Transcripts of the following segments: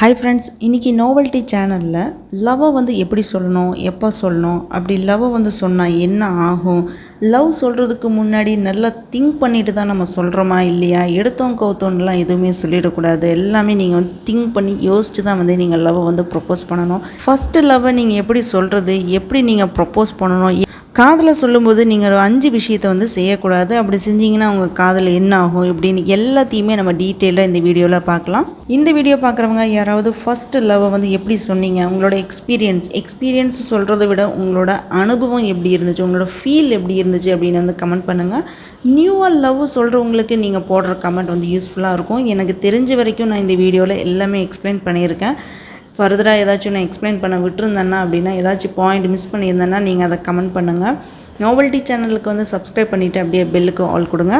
Hi friends இன்றைக்கி நோவல்ட்டி சேனலில் லவ்வை வந்து எப்படி சொல்லணும் எப்போ சொல்லணும்? அப்படி லவ்வை வந்து சொன்னால் என்ன ஆகும்? லவ் சொல்கிறதுக்கு முன்னாடி நல்லா திங்க் பண்ணிட்டு தான் நம்ம சொல்கிறோமா இல்லையா? எடுத்தோம் கவுத்தோன்னெலாம் எதுவுமே சொல்லிடக்கூடாது. எல்லாமே நீங்கள் வந்து திங்க் பண்ணி யோசித்து தான் வந்து நீங்கள் லவ்வை வந்து ப்ரப்போஸ் பண்ணணும். ஃபஸ்ட்டு லவ்வை நீங்கள் எப்படி சொல்கிறது எப்படி நீங்கள் ப்ரப்போஸ் பண்ணணும்? காதில் சொல்லும்போது நீங்கள் ஒரு அஞ்சு விஷயத்தை வந்து செய்யக்கூடாது. அப்படி செஞ்சீங்கன்னா உங்கள் காதில் என்ன ஆகும் இப்படின்னு எல்லாத்தையுமே நம்ம டீட்டெயிலாக இந்த வீடியோவில் பார்க்கலாம். இந்த வீடியோ பார்க்குறவங்க யாராவது ஃபஸ்ட்டு லவ்வை வந்து எப்படி சொன்னீங்க? உங்களோட எக்ஸ்பீரியன்ஸ் எக்ஸ்பீரியன்ஸ் சொல்கிறத விட உங்களோட அனுபவம் எப்படி இருந்துச்சு? உங்களோட ஃபீல் எப்படி இருந்துச்சு அப்படின்னு வந்து கமெண்ட் பண்ணுங்கள் நியூவாக லவ் சொல்கிறவங்களுக்கு நீங்கள் போடுற கமெண்ட் வந்து யூஸ்ஃபுல்லாக இருக்கும். எனக்கு தெரிஞ்ச வரைக்கும் நான் இந்த வீடியோவில் எல்லாமே எக்ஸ்பிளைன் பண்ணியிருக்கேன். ஃபர்தராக ஏதாச்சும் நான் எக்ஸ்பிளைன் பண்ண விட்டுருந்தேன்னா அப்படின்னா ஏதாச்சும் பாயிண்ட் மிஸ் பண்ணியிருந்தேன்னா நீங்கள் அதை கமெண்ட் பண்ணுங்கள் நோவல்ட்டி சேனலுக்கு வந்து சப்ஸ்கிரைப் பண்ணிவிட்டு அப்படியே பெல்லுக்கு ஆல் கொடுங்க.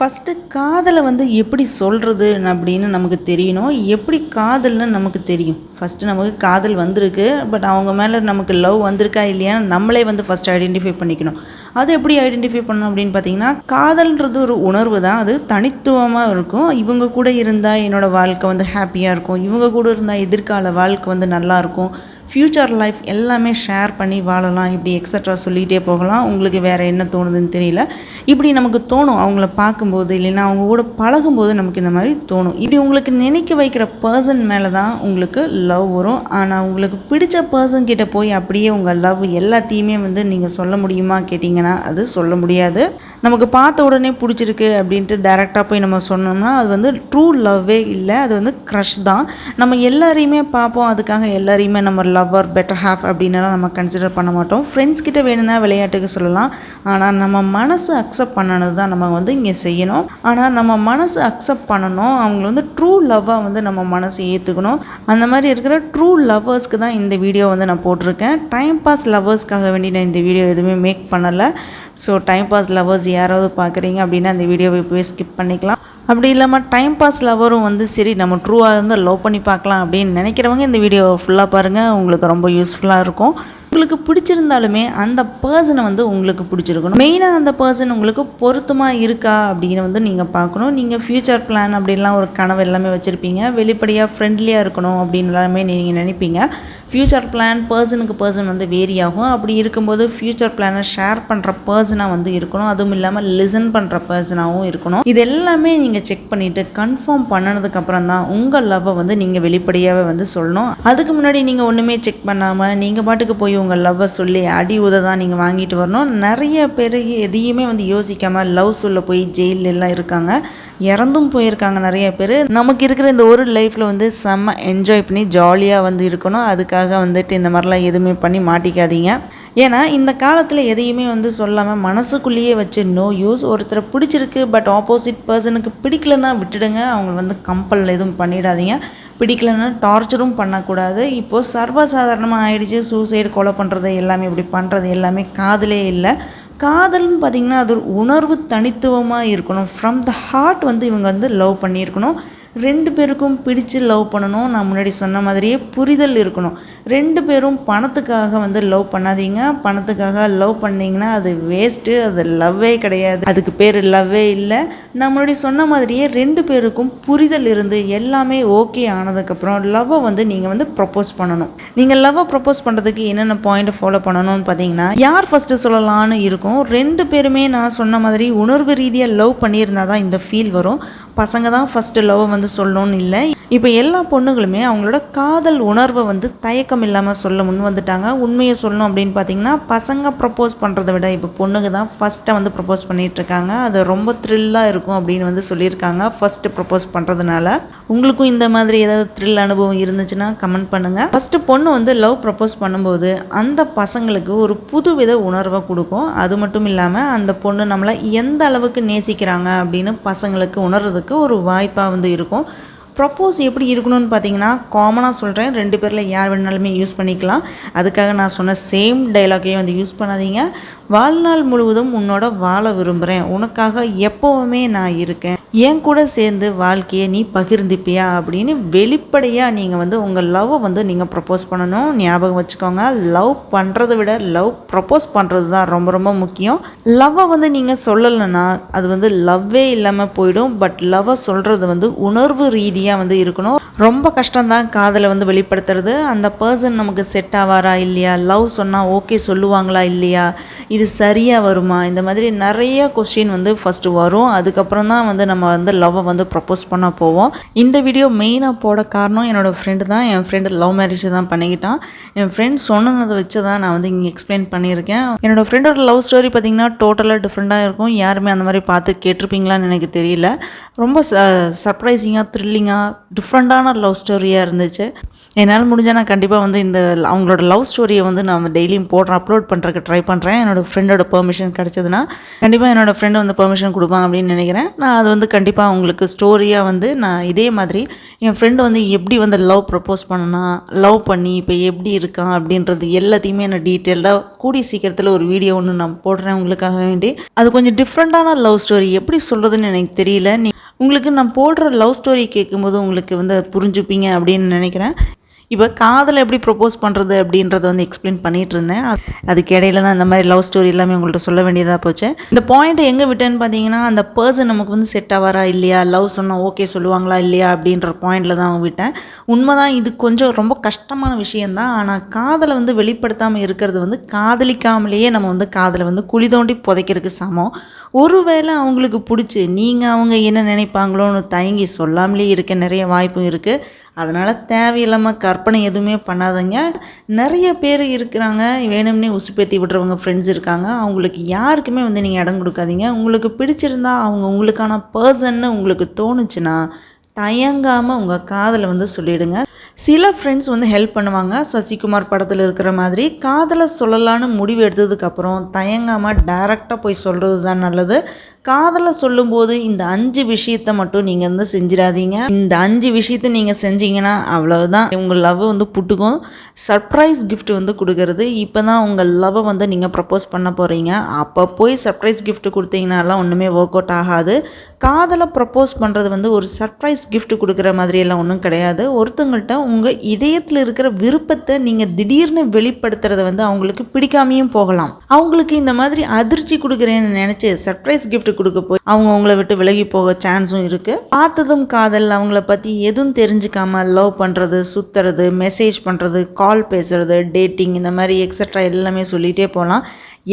ஃபஸ்ட்டு காதலை வந்து எப்படி சொல்கிறது அப்படின்னு நமக்கு தெரியணும். எப்படி காதல்னு நமக்கு தெரியும். ஃபஸ்ட்டு நமக்கு காதல் வந்திருக்கு பட் அவங்க மேலே நமக்கு லவ் வந்திருக்கா இல்லையான்னு நம்மளே வந்து ஃபஸ்ட்டு ஐடென்டிஃபை பண்ணிக்கணும். அது எப்படி ஐடென்டிஃபை பண்ணணும் அப்படின்னு பார்த்தீங்கன்னா காதல்ன்றது ஒரு உணர்வு தான். அது தனித்துவமாக இருக்கும். இவங்க கூட இருந்தால் என்னோடய வாழ்க்கை வந்து ஹாப்பியாக இருக்கும். இவங்க கூட இருந்தால் எதிர்கால வாழ்க்கை வந்து நல்லாயிருக்கும் ஃப்யூச்சர் லைஃப் எல்லாமே ஷேர் பண்ணி வாழலாம் இப்படி எக்ஸட்ரா சொல்லிகிட்டே போகலாம். உங்களுக்கு வேறு என்ன தோணுதுன்னு தெரியல. இப்படி நமக்கு தோணும் அவங்கள பார்க்கும்போது இல்லைன்னா அவங்க கூட பழகும்போது நமக்கு இந்த மாதிரி தோணும். இப்படி உங்களுக்கு நினைக்க வைக்கிற பர்சன் மேலே தான் உங்களுக்கு லவ் வரும். ஆனால் உங்களுக்கு பிடிச்ச பர்சன் கிட்டே போய் அப்படியே உங்கள் லவ் எல்லாத்தையுமே வந்து நீங்கள் சொல்ல முடியுமா கேட்டிங்கன்னா அது சொல்ல முடியாது. நமக்கு பார்த்த உடனே பிடிச்சிருக்கு அப்படின்ட்டு டேரெக்டாக போய் நம்ம சொன்னோம்னா அது வந்து ட்ரூ லவ்வே இல்லை. அது வந்து க்ரஷ் தான். நம்ம எல்லாரையுமே பார்ப்போம். அதுக்காக எல்லாரையுமே நம்ம லவ்வர் பெட்டர் ஹாஃப் அப்படின்னுலாம் நம்ம கன்சிடர் பண்ண மாட்டோம். ஃப்ரெண்ட்ஸ் கிட்ட வேணும்னா விளையாட்டுக்கு சொல்லலாம். ஆனால் நம்ம மனசு அக்செப்ட் பண்ணனது தான் நம்ம வந்து இங்கே செய்யணும். ஆனால் நம்ம மனசு அக்செப்ட் பண்ணணும். அவங்கள வந்து ட்ரூ லவ்வாக வந்து நம்ம மனசு ஏற்றுக்கணும் அந்த மாதிரி இருக்கிற ட்ரூ லவ்வர்ஸ்க்கு தான் இந்த வீடியோ வந்து நான் போட்டிருக்கேன். டைம் பாஸ் லவ்வர்ஸ்க்காக வேண்டி நான் இந்த வீடியோ எதுவுமே மேக் பண்ணலை. ஸோ டைம் பாஸ் லவர்ஸ் யாராவது பார்க்குறீங்க அப்படின்னா அந்த வீடியோவை போய் ஸ்கிப் பண்ணிக்கலாம். அப்படி இல்லாமல் டைம் பாஸ் லவரும் வந்து சரி நம்ம ட்ரூவாக இருந்து லவ் பண்ணி பார்க்கலாம் அப்படின்னு நினைக்கிறவங்க இந்த வீடியோ ஃபுல்லாக பாருங்கள் உங்களுக்கு ரொம்ப யூஸ்ஃபுல்லாக இருக்கும். உங்களுக்கு பிடிச்சிருந்தாலுமே அந்த பர்சனை வந்து உங்களுக்கு பிடிச்சிருக்கணும். மெயினாக அந்த பர்சன் உங்களுக்கு பொருத்தமாக இருக்கா அப்படின்னு வந்து நீங்கள் பார்க்கணும். நீங்கள் ஃப்யூச்சர் பிளான் அப்படின்லாம் ஒரு கனவு எல்லாமே வச்சுருப்பீங்க. வெளிப்படையாக ஃப்ரெண்ட்லியாக இருக்கணும் அப்படின்னு எல்லாமே நீங்கள் நினைப்பீங்க. ஃப்யூச்சர் பிளான் பர்சனுக்கு பர்சன் வந்து வேரி ஆகும் அப்படி இருக்கும்போது ஃப்யூச்சர் பிளானை ஷேர் பண்ணுற பர்சனாக வந்து இருக்கணும். அதுவும் இல்லாமல் லிசன் பண்ணுற பர்சனாகவும் இருக்கணும். இது எல்லாமே நீங்கள் செக் பண்ணிவிட்டு கன்ஃபார்ம் பண்ணனதுக்கப்புறம் தான் உங்கள் லவ்வை வந்து நீங்கள் வெளிப்படையாகவே வந்து சொல்லணும். அதுக்கு முன்னாடி நீங்கள் ஒன்றுமே செக் பண்ணாமல் நீங்கள் பாட்டுக்கு போய் உங்கள் லவ்வை சொல்லி அடி உத தான் நீங்கள் வாங்கிட்டு வரணும். நிறைய பேர் எதையுமே வந்து யோசிக்காமல் லவ் சொல்ல போய் ஜெயிலெல்லாம் எல்லாம் இருக்காங்க. இறந்தும் போயிருக்காங்க நிறைய பேர். நமக்கு இருக்கிற இந்த ஒரு லைஃப்பில் வந்து செம்ம என்ஜாய் பண்ணி ஜாலியாக வந்து இருக்கணும். அதுக்காக வந்துட்டு இந்த மாதிரிலாம் எதுவுமே பண்ணி மாட்டிக்காதீங்க. ஏன்னா இந்த காலத்தில் எதையுமே வந்து சொல்லாமல் மனசுக்குள்ளேயே வச்சு நோ யூஸ் ஒருத்தரை பிடிச்சிருக்கு பட் ஆப்போசிட் பர்சனுக்கு பிடிக்கலன்னா விட்டுடுங்க. அவங்க வந்து கம்பல் எதுவும் பண்ணிடாதீங்க. பிடிக்கலன்னா டார்ச்சரும் பண்ணக்கூடாது. இப்போது சர்வசாதாரணமாக ஆயிடுச்சு. சூசைடு கொலை பண்ணுறது எல்லாமே இப்படி பண்ணுறது எல்லாமே காதலே இல்லை. காதல்னு பார்த்திங்கன்னா அது ஒரு உணர்வு தனித்துவமாக இருக்கணும். ஃப்ரம் த ஹார்ட் வந்து இவங்க வந்து லவ் பண்ணியிருக்கணும். ரெண்டு பேருக்கும் பிடிச்சு லவ் பண்ணணும். நான் முன்னாடி சொன்ன மாதிரியே புரிதல் இருக்கணும். ரெண்டு பேரும் பணத்துக்காக வந்து லவ் பண்ணாதீங்க. பணத்துக்காக லவ் பண்ணிங்கன்னா அது வேஸ்ட்டு அது லவ்வே கிடையாது. அதுக்கு பேர் லவ்வே இல்லை. நான் முன்னாடி சொன்ன மாதிரியே ரெண்டு பேருக்கும் புரிதல் இருந்து எல்லாமே ஓகே ஆனதுக்கப்புறம் லவ்வை வந்து நீங்கள் வந்து ப்ரப்போஸ் பண்ணணும். நீங்கள் லவ்வை ப்ரப்போஸ் பண்ணுறதுக்கு என்னென்ன பாயிண்ட் ஃபாலோ பண்ணணும்னு பார்த்தீங்கன்னா யார் ஃபஸ்ட்டு சொல்லலான்னு இருக்கும் ரெண்டு பேருமே நான் சொன்ன மாதிரி உணர்வு ரீதியாக லவ் பண்ணியிருந்தால் தான் இந்த ஃபீல் வரும். பசங்க தான் ஃபஸ்ட்டு லவ் வந்து சொல்லணும்னு இல்லை. இப்போ எல்லா பொண்ணுகளுமே அவங்களோட காதல் உணர்வை வந்து தயக்கம் இல்லாமல் சொல்ல முன் வந்துட்டாங்க. உண்மையை சொல்லணும் அப்படின்னு பார்த்தீங்கன்னா பசங்க ப்ரப்போஸ் பண்ணுறதை விட இப்போ பொண்ணுங்க தான் ஃபஸ்ட்டை வந்து ப்ரப்போஸ் பண்ணிகிட்ருக்காங்க அது ரொம்ப த்ரில்லாக இருக்கும் அப்படின்னு வந்து சொல்லியிருக்காங்க ஃபஸ்ட்டு ப்ரப்போஸ் பண்ணுறதுனால உங்களுக்கும் இந்த மாதிரி ஏதாவது த்ரில் அனுபவம் இருந்துச்சுன்னா கமெண்ட் பண்ணுங்கள் ஃபஸ்ட்டு பொண்ணு வந்து லவ் ப்ரப்போஸ் பண்ணும்போது அந்த பசங்களுக்கு ஒரு புதுவித உணர்வை கொடுக்கும். அது மட்டும் இல்லாமல் அந்த பொண்ணு நம்மளை எந்த அளவுக்கு நேசிக்கிறாங்க அப்படின்னு பசங்களுக்கு உணர்றதுக்கு ஒரு வாய்ப்பாக வந்து இருக்கும். ப்ரப்போஸ் எப்படி இருக்கணும்னு பார்த்தீங்கன்னா காமனாக சொல்கிறேன் ரெண்டு பேரில் யார் வேணாலுமே யூஸ் பண்ணிக்கலாம். அதுக்காக நான் சொன்ன சேம் டைலாக்கையும் வந்து யூஸ் பண்ணாதீங்க. வாழ்நாள் முழுவதும் உன்னோட வாழ விரும்புகிறேன் உனக்காக எப்போவுமே நான் இருக்கேன். என் கூட சேர்ந்து வாழ்க்கையை நீ பகிர்ந்துப்பியா? அப்படின்னு வெளிப்படையாக நீங்கள் வந்து உங்கள் லவ்வை வந்து நீங்கள் ப்ரப்போஸ் பண்ணணும். ஞாபகம் வச்சுக்கோங்க. லவ் பண்ணுறதை விட லவ் ப்ரப்போஸ் பண்ணுறது தான் ரொம்ப ரொம்ப முக்கியம். லவ்வை வந்து நீங்கள் சொல்லலைன்னா அது வந்து லவ்வே இல்லாமல் போயிடும். பட் லவ்வை சொல்கிறது வந்து உணர்வு ரீதியாக வந்து இருக்கணும். ரொம்ப கஷ்டம்தான் காதலை வந்து வெளிப்படுத்துறது. அந்த பர்சன் நமக்கு செட் ஆவாரா இல்லையா? லவ் சொன்னால் ஓகே சொல்லுவாங்களா இல்லையா? இது சரியாக வருமா? இந்த மாதிரி நிறைய கொஸ்டின் வந்து ஃபஸ்ட்டு வரும். அதுக்கப்புறம் தான் வந்து நம்ம வந்து லவ்வை வந்து ப்ரப்போஸ் பண்ண போவோம். இந்த வீடியோ மெயினாக போட காரணம் என்னோடய ஃப்ரெண்டு தான். என் ஃப்ரெண்டு லவ் மேரேஜ் தான் பண்ணிக்கிட்டான். என் ஃப்ரெண்ட் சொன்னதை வச்சு தான் நான் வந்து இங்கே எக்ஸ்பிளைன் பண்ணியிருக்கேன். என்னோடய ஃப்ரெண்டோட லவ் ஸ்டோரி பார்த்திங்கன்னா டோட்டலாக டிஃப்ரெண்ட்டாக இருக்கும். யாருமே அந்த மாதிரி பார்த்து கேட்டிருப்பீங்களான்னு எனக்கு தெரியல. ரொம்ப சர்ப்ரைசிங்காக த்ரில்லிங்காக டிஃப்ரெண்ட்டான லவ் ஸ்டோரியாக இருந்துச்சு. என்னால் முடிஞ்சால் நான் கண்டிப்பாக வந்து இந்த அவங்களோட லவ் ஸ்டோரியை வந்து நான் டெய்லியும் போடுறேன் அப்லோட் பண்ணுறதுக்கு ட்ரை பண்ணுறேன் என்னோடய ஃப்ரெண்டோட பெர்மிஷன் கிடச்சதுன்னா கண்டிப்பாக என்னோடய ஃப்ரெண்டு வந்து பெர்மிஷன் கொடுப்பாங்க அப்படின்னு நினைக்கிறேன். நான் அது வந்து கண்டிப்பாக அவங்களுக்கு ஸ்டோரியாக வந்து நான் இதே மாதிரி என் ஃப்ரெண்டு வந்து எப்படி வந்து லவ் ப்ரப்போஸ் பண்ணனா லவ் பண்ணி இப்போ எப்படி இருக்கான் அப்படின்றது எல்லாத்தையுமே நான் டீட்டெயில்டாக கூடி சீக்கிரத்தில் ஒரு வீடியோ ஒன்று நான் போடுறேன் உங்களுக்காக வேண்டி. அது கொஞ்சம் டிஃப்ரெண்ட்டான லவ் ஸ்டோரி எப்படி சொல்கிறதுன்னு எனக்கு தெரியல. நீ உங்களுக்கு நான் போடுற லவ் ஸ்டோரி கேட்கும்போது உங்களுக்கு வந்து புரிஞ்சுப்பீங்க அப்படின்னு நினைக்கிறேன். இப்போ காதல் எப்படி ப்ரொப்போஸ் பண்ணுறது அப்படின்றத வந்து எக்ஸ்பிளைன் பண்ணிகிட்டு இருந்தேன் அதுக்கு இடையில தான் இந்த மாதிரி லவ் ஸ்டோரி எல்லாமே உங்கள்கிட்ட சொல்ல வேண்டியதாக போச்சு. இந்த பாயிண்ட்டை எங்கே விட்டேன்னு பார்த்தீங்கன்னா அந்த பர்சன் நமக்கு வந்து செட் ஆவாரா இல்லையா? லவ் சொன்னால் ஓகே சொல்லுவாங்களா இல்லையா? அப்படின்ற பாயிண்டில் தான் விட்டேன். உண்மைதான் இது கொஞ்சம் ரொம்ப கஷ்டமான விஷயந்தான் ஆனால் காதலை வந்து வெளிப்படுத்தாமல் இருக்கிறது வந்து காதலிக்காமலேயே நம்ம வந்து காதலை வந்து குழி தோண்டி புதைக்கிறதுக்கு சமம். ஒருவேளை அவங்களுக்கு பிடிச்சி நீங்கள் அவங்க என்ன நினைப்பாங்களோன்னு தயங்கி சொல்லாமலே இருக்க நிறைய வாய்ப்பும் இருக்குது அதனால் தேவையில்லாமல் கற்பனை எதுவுமே பண்ணாதங்க. நிறைய பேர் இருக்கிறாங்க. வேணும்னே உசுப்பேத்தி விடுறவங்க ஃப்ரெண்ட்ஸ் இருக்காங்க. அவங்களுக்கு யாருக்குமே வந்து நீங்கள் இடம் கொடுக்காதீங்க. உங்களுக்கு பிடிச்சிருந்தா அவங்க உங்களுக்கான பர்சன்னு உங்களுக்கு தோணுச்சுன்னா தயங்காமல் உங்கள் காதலை வந்து சொல்லிவிடுங்க சில ஃப்ரெண்ட்ஸ் வந்து ஹெல்ப் பண்ணுவாங்க. சசிகுமார் படத்தில் இருக்கிற மாதிரி காதலை சொல்லலான்னு முடிவு எடுத்ததுக்கப்புறம் தயங்காமல் டைரெக்டாக போய் சொல்கிறது தான் நல்லது. காதலை சொல்லும்போது இந்த அஞ்சு விஷயத்தை மட்டும் நீங்கள் வந்து செஞ்சிடாதீங்க. இந்த அஞ்சு விஷயத்தை நீங்கள் செஞ்சீங்கன்னா அவ்வளவுதான். உங்கள் லவ் வந்து புட்டுக்கும். சர்ப்ரைஸ் கிஃப்ட் வந்து கொடுக்கறது. இப்போ தான் உங்கள் லவ்வை வந்து நீங்கள் ப்ரப்போஸ் பண்ண போகிறீங்க அப்போ போய் சர்ப்ரைஸ் கிஃப்ட் கொடுத்தீங்கனாலாம் ஒன்றுமே ஒர்க் அவுட் ஆகாது. காதலை ப்ரப்போஸ் பண்ணுறது வந்து ஒரு சர்ப்ரைஸ் கிஃப்ட் கொடுக்குற மாதிரியெல்லாம் ஒன்றும் கிடையாது. ஒருத்தங்கள்ட்ட உங்கள் இதயத்தில் இருக்கிற விருப்பத்தை நீங்கள் திடீர்னு வெளிப்படுத்துறத வந்து அவங்களுக்கு பிடிக்காமையும் போகலாம். அவங்களுக்கு இந்த மாதிரி அதிர்ச்சி கொடுக்குறேன்னு நினச்சி சர்ப்ரைஸ் கிஃப்ட் கொடுக்க போய் அவங்க உங்களை விட்டு விலகி போக சான்ஸும் இருக்குது பார்த்ததும் காதல் அவங்கள பற்றி எதுவும் தெரிஞ்சுக்காம லவ் பண்ணுறது சுற்றுறது மெசேஜ் பண்ணுறது கால் பேசுறது டேட்டிங் இந்த மாதிரி எக்ஸட்ரா எல்லாமே சொல்லிகிட்டே போகலாம்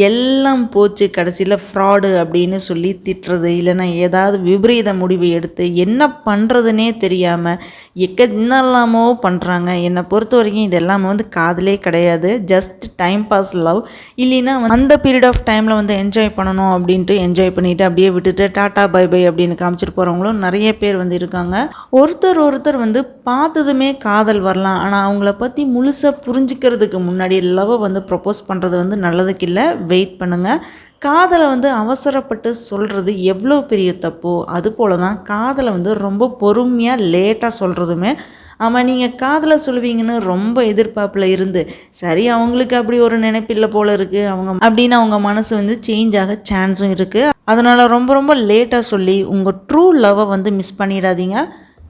எல்லாம் போச்சு கடைசியில் ஃப்ராடு அப்படின்னு சொல்லி திட்டுறது இல்லைன்னா ஏதாவது விபரீத முடிவு எடுத்து என்ன பண்ணுறதுனே தெரியாமல் எக்க என்னெல்லாமோ பண்ணுறாங்க என்னை பொறுத்த வரைக்கும் இது எல்லாமே வந்து காதலே கிடையாது. ஜஸ்ட் டைம் பாஸ் லவ் இல்லைன்னா அந்த பீரியட் ஆஃப் டைமில் வந்து என்ஜாய் பண்ணணும் அப்படின்ட்டு என்ஜாய் பண்ணிவிட்டு அப்படியே விட்டுட்டு டாட்டா பை பை அப்படின்னு காமிச்சிட்டு போகிறவங்களும் நிறைய பேர் வந்து இருக்காங்க. ஒருத்தர் ஒருத்தர் வந்து பார்த்ததுமே காதல் வரலாம். ஆனால் அவங்கள பற்றி முழுசாக புரிஞ்சுக்கிறதுக்கு முன்னாடி லவ்வை வந்து ப்ரப்போஸ் பண்ணுறது வந்து நல்லதுக்கு இல்லை. வெயிட் பண்ணுங்கள் காதலை வந்து அவசரப்பட்டு சொல்கிறது எவ்வளோ பெரிய தப்போ அது போல தான் காதலை வந்து ரொம்ப பொறுமையாக லேட்டாக சொல்கிறதுமே ஆமாம் நீங்கள் காதில் சொல்லுவீங்கன்னு ரொம்ப எதிர்பார்ப்பில் இருந்து சரி அவங்களுக்கு அப்படி ஒரு நினைப்பில்லை போல் இருக்குது அவங்க அப்படின்னு அவங்க மனசு வந்து சேஞ்ச் ஆக சான்ஸும் இருக்குது அதனால் ரொம்ப ரொம்ப லேட்டாக சொல்லி உங்கள் ட்ரூ லவ்வை வந்து மிஸ் பண்ணிடாதீங்க.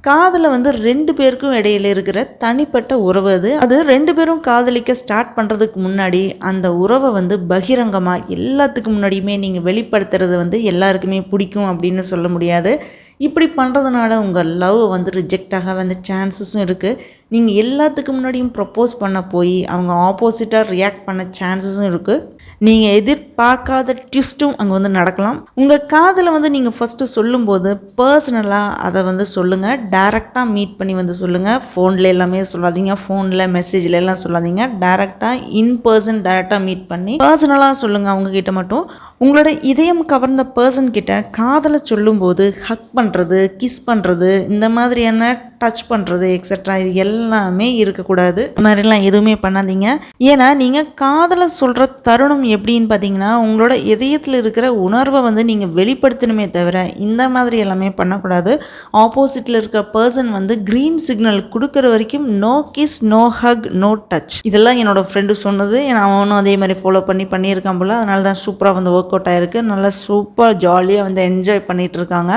காதலை வந்து ரெண்டு பேருக்கும் இடையில இருக்கிற தனிப்பட்ட உறவு அது. அது ரெண்டு பேரும் காதலிக்க ஸ்டார்ட் பண்ணுறதுக்கு முன்னாடி அந்த உறவை வந்து பகிரங்கமாக எல்லாத்துக்கு முன்னாடியுமே நீங்கள் வெளிப்படுத்துறது வந்து எல்லாருக்குமே பிடிக்கும் அப்படின்னு சொல்ல முடியாது. இப்படி பண்ணுறதுனால உங்கள் லவ் வந்து ரிஜெக்ட் ஆக வந்து சான்சஸும் இருக்குது நீங்கள் எல்லாத்துக்கு முன்னாடியும் ப்ரப்போஸ் பண்ண போய் அவங்க ஆப்போசிட்டாக ரியாக்ட் பண்ண சான்சஸும் இருக்குது நீங்கள் எதிர்பார்க்காத ட்விஸ்ட்டும் அங்கே வந்து நடக்கலாம். உங்கள் காதலை வந்து நீங்கள் ஃபஸ்ட்டு சொல்லும்போது பர்சனலாக அதை வந்து சொல்லுங்கள் டேரெக்டாக மீட் பண்ணி வந்து சொல்லுங்கள் ஃபோனில் எல்லாமே சொல்லாதீங்க. ஃபோனில் மெசேஜில் எல்லாம் சொல்லாதீங்க. டேரெக்டாக இன் பர்சன் டேரெக்டாக மீட் பண்ணி பர்சனலாக சொல்லுங்கள் அவங்கக்கிட்ட மட்டும். உங்களோட இதயம் கவர்ந்த பர்சன் கிட்ட காதலை சொல்லும்போது ஹக் பண்ணுறது கிஸ் பண்ணுறது இந்த மாதிரியான டச் பண்ணுறது எக்ஸட்ரா இது எல்லாமே இருக்கக்கூடாது. இந்த மாதிரிலாம் எதுவுமே பண்ணாதீங்க. ஏன்னா நீங்கள் காதலை சொல்கிற தருணம் எப்படின்னு பார்த்தீங்கன்னா உங்களோட இதயத்தில் இருக்கிற உணர்வை வந்து நீங்கள் வெளிப்படுத்தணுமே தவிர இந்த மாதிரி எல்லாமே பண்ணக்கூடாது. ஆப்போசிட்டில் இருக்கிற பர்சன் வந்து க்ரீன் சிக்னல் கொடுக்குற வரைக்கும் no kiss no hug no touch இதெல்லாம் என்னோட ஃப்ரெண்டு சொன்னது. ஏன்னா அவனும் அதே மாதிரி ஃபாலோ பண்ணி பண்ணியிருக்கான் போல். அதனால தான் சூப்பராக வந்து ஒர்க் அவுட் ஆயிருக்கு நல்லா சூப்பர் ஜாலியாக வந்து என்ஜாய் பண்ணிட்டு இருக்காங்க.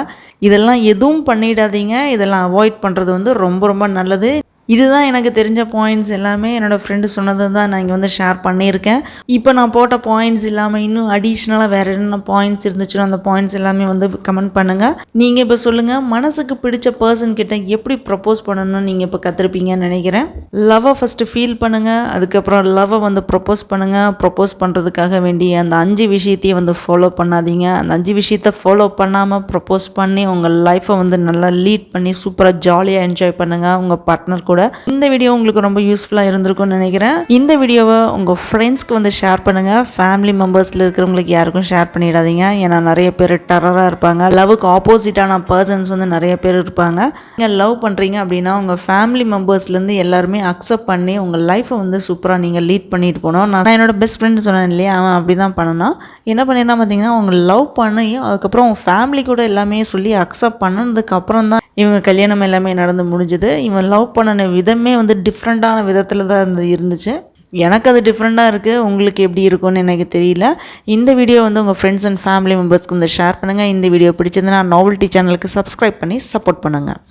இதெல்லாம் எதுவும் பண்ணிடாதீங்க. இதெல்லாம் அவாய்ட் பண்ணுறது வந்து ரொம்ப ரொம்ப நல்லது. இதுதான் எனக்கு தெரிஞ்ச பாயிண்ட்ஸ் எல்லாமே என்னோடய ஃப்ரெண்டு சொன்னது தான் நான் இங்கே வந்து ஷேர் பண்ணியிருக்கேன். இப்போ நான் போட்ட பாயிண்ட்ஸ் இல்லாமல் இன்னும் அடிஷ்னலாக வேறு என்ன பாயிண்ட்ஸ் இருந்துச்சுன்னா அந்த பாயிண்ட்ஸ் எல்லாமே வந்து கமெண்ட் பண்ணுங்கள் நீங்கள் இப்போ சொல்லுங்கள் மனசுக்கு பிடிச்ச பர்சன் கிட்ட எப்படி ப்ரப்போஸ் பண்ணணும்னு நீங்கள் இப்போ கற்றுருப்பீங்கன்னு நினைக்கிறேன். லவ்வை ஃபஸ்ட்டு ஃபீல் பண்ணுங்கள் அதுக்கப்புறம் லவ்வை வந்து ப்ரப்போஸ் பண்ணுங்கள் ப்ரப்போஸ் பண்ணுறதுக்காக வேண்டி அந்த அஞ்சு விஷயத்தையும் வந்து ஃபாலோ பண்ணாதீங்க. அந்த அஞ்சு விஷயத்த ஃபாலோ பண்ணாமல் ப்ரப்போஸ் பண்ணி உங்கள் லைஃப்பை வந்து நல்லா லீட் பண்ணி சூப்பராக ஜாலியாக என்ஜாய் பண்ணுங்கள் உங்கள் பார்ட்னர் கூட இந்த வீடியோ உங்களுக்கு ரொம்ப யூஸ்ஃபுல்லாக இருந்திருக்கும்னு நினைக்கிறேன். இந்த வீடியோவை உங்கள் ஃப்ரெண்ட்ஸ்க்கு வந்து ஷேர் பண்ணுங்கள் ஃபேமிலி மெம்பர்ஸில் இருக்கிறவங்களுக்கு யாருக்கும் ஷேர் பண்ணிடாதீங்க. ஏன்னா நிறைய பேர் டெரராக இருப்பாங்க. லவ்வுக்கு ஆப்போசிட்டான பர்சன்ஸ் வந்து நிறைய பேர் இருப்பாங்க. நீங்கள் லவ் பண்ணுறீங்க அப்படின்னா உங்கள் ஃபேமிலி மெம்பர்ஸ்லேருந்து எல்லாருமே அக்செப்ட் பண்ணி உங்கள் லைஃப்பை வந்து சூப்பராக நீங்கள் லீட் பண்ணிட்டு போகணும். நான் என்னோட பெஸ்ட் ஃப்ரெண்டு சொன்னேன் இல்லையா? அவன் அப்படி தான் பண்ணனா. என்ன பண்ணினா பார்த்தீங்கன்னா அவங்க லவ் பண்ணி அதுக்கப்புறம் அவங்க ஃபேமிலி கூட எல்லாமே சொல்லி அக்செப்ட் பண்ணதுக்கப்புறம் தான் இவங்க கல்யாணம் எல்லாமே நடந்து முடிஞ்சுது. இவன் லவ் பண்ண பண்ணின விதமே வந்து டிஃப்ரெண்ட்டான விதத்தில் தான் இருந்து இருந்துச்சு. எனக்கு அது டிஃப்ரெண்ட்டாக இருக்குது உங்களுக்கு எப்படி இருக்கும்னு எனக்கு தெரியல. இந்த வீடியோ வந்து உங்கள் ஃப்ரெண்ட்ஸ் அண்ட் ஃபேமிலி மெம்பர்ஸ்க்கு வந்து ஷேர் பண்ணுங்கள் இந்த வீடியோ பிடிச்சிருந்தனா நாவல்ட்டி சேனலுக்கு சப்ஸ்கிரைப் பண்ணி சப்போர்ட் பண்ணுங்கள்